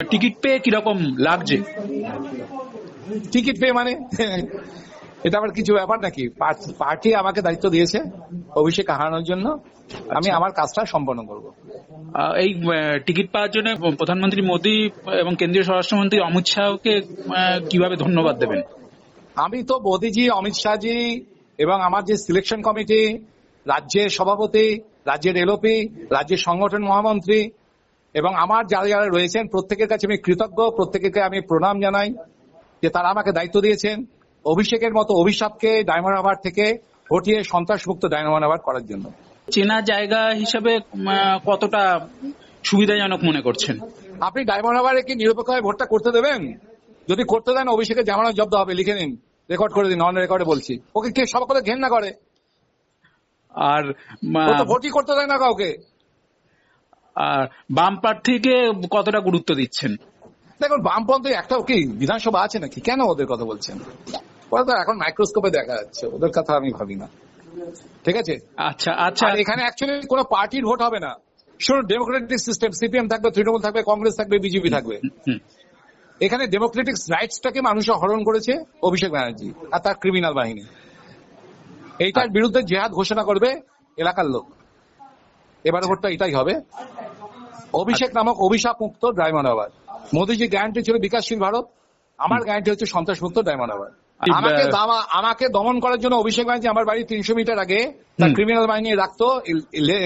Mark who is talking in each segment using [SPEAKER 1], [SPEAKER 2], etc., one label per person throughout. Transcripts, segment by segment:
[SPEAKER 1] Ticket পেয়ে কীরকম লাগছে?
[SPEAKER 2] টিকিট পেয়ে মানে? এটা আবার কিছু ব্যাপার নাকি? পার্টি আমাকে দায়িত্ব দিয়েছে অভিষেক হারানোর জন্য। আমি আমার কাজটা সম্পন্ন করব।
[SPEAKER 1] এই টিকিট পাওয়ার জন্য প্রধানমন্ত্রী মোদী এবং কেন্দ্রীয় স্বরাষ্ট্রমন্ত্রী অমিত শাহকে কীভাবে ধন্যবাদ দেবেন?
[SPEAKER 2] আমি তো মোদিজি অমিত শাহজি এবং আমার যে সিলেকশন কমিটি রাজ্যের সভাপতি রাজ্যের এলওপি রাজ্যের সংগঠন মহামন্ত্রী এবং আমার যারা যারা রয়েছেন প্রত্যেকের কাছে আমি কৃতজ্ঞ প্রত্যেকেকে আমি প্রণাম জানাই যে তারা আমাকে দায়িত্ব দিয়েছেন অভিষেকের মতো অভিশাপকে ডায়মন্ড হারবার থেকে হটিয়ে সন্ত্রাসমুক্ত ডায়মন্ড হারবার করার জন্য।
[SPEAKER 1] চেনা জায়গা হিসাবে কতটা সুবিধাজনক মনে করছেন?
[SPEAKER 2] আপনি ডায়মন্ড হারবারে কি নিরপেক্ষভাবে ভোটটা করতে দেবেন? যদি করতে দেন অভিষেকের জামানত জব্দ হবে লিখে নিন। রেকর্ড করে দিন নন রেকর্ডে বলছি। ওকে কে সব কথা ঘেন্না করে?
[SPEAKER 1] আর
[SPEAKER 2] ভোটই করতে দেয় না কাউকে।
[SPEAKER 1] আর বাম প্রার্থীকে কতটা গুরুত্ব দিচ্ছেন?
[SPEAKER 2] দেখুন বামপন্থী একটা কি বিধানসভা আছে নাকি? কেন ওদের কথা বলছেন? ওরা তো এখন মাইক্রোস্কোপে দেখা যাচ্ছে ওদের কথা আমি ভাবি না। ঠিক আছে?
[SPEAKER 1] আচ্ছা আচ্ছা।
[SPEAKER 2] এখানে অ্যাকচুয়ালি কোনো পার্টির ভোট হবে না। শুনুন ডেমোক্রেটিক সিস্টেম সিপিএম থাকবে তৃণমূল থাকবে কংগ্রেস থাকবে বিজেপি থাকবে। এখানে ডেমোক্রেটিক রাইটসটাকে মানুষ হরণ করেছে অভিষেক ব্যানার্জি আর তার ক্রিমিনাল বাহিনী। এইটার বিরুদ্ধে জেহাদ ঘোষণা করবে এলাকার লোক। এবার ভোটটা এটাই হবে। অভিষেক নামক অভিশাপ মুক্ত ডায়মন্ড আবার মোদীজি গ্যারান্টি ছিল বিকাশশীল ভারত। আমার গ্যারান্টি হচ্ছে সন্ত্রাস মুক্ত ডায়মন্ড আবার আমাকে আমাকে দমন করার জন্য অভিষেক ব্যানার্জি আমার বাড়ি তিনশো মিটার আগে তার ক্রিমিনাল বাহিনী রাখতো।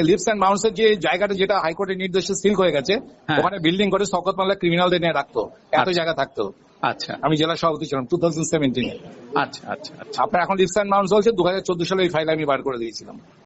[SPEAKER 2] লিপস অ্যান্ড মাউন্টস এর যে জায়গাটা যেটা হাইকোর্টের নির্দেশে সিল হয়ে গেছে
[SPEAKER 1] হ্যাঁ।
[SPEAKER 2] ওখানে বিল্ডিং করে শকত মাল্লা ক্রিমিনালদের নিয়ে রাখতো। এত
[SPEAKER 1] আচ্ছা।
[SPEAKER 2] জায়গা থাকতো।
[SPEAKER 1] আচ্ছা।
[SPEAKER 2] আমি জেলা সভাপতি ছিলাম টু থাউজেন্ড সেভেন্টিনে
[SPEAKER 1] আচ্ছা আচ্ছা
[SPEAKER 2] আপনার এখন লিপস অ্যান্ড মাউন্টস চলছে। দু হাজার চোদ্দ সালে এই ফাইল আমি বার করে দিয়েছিলাম।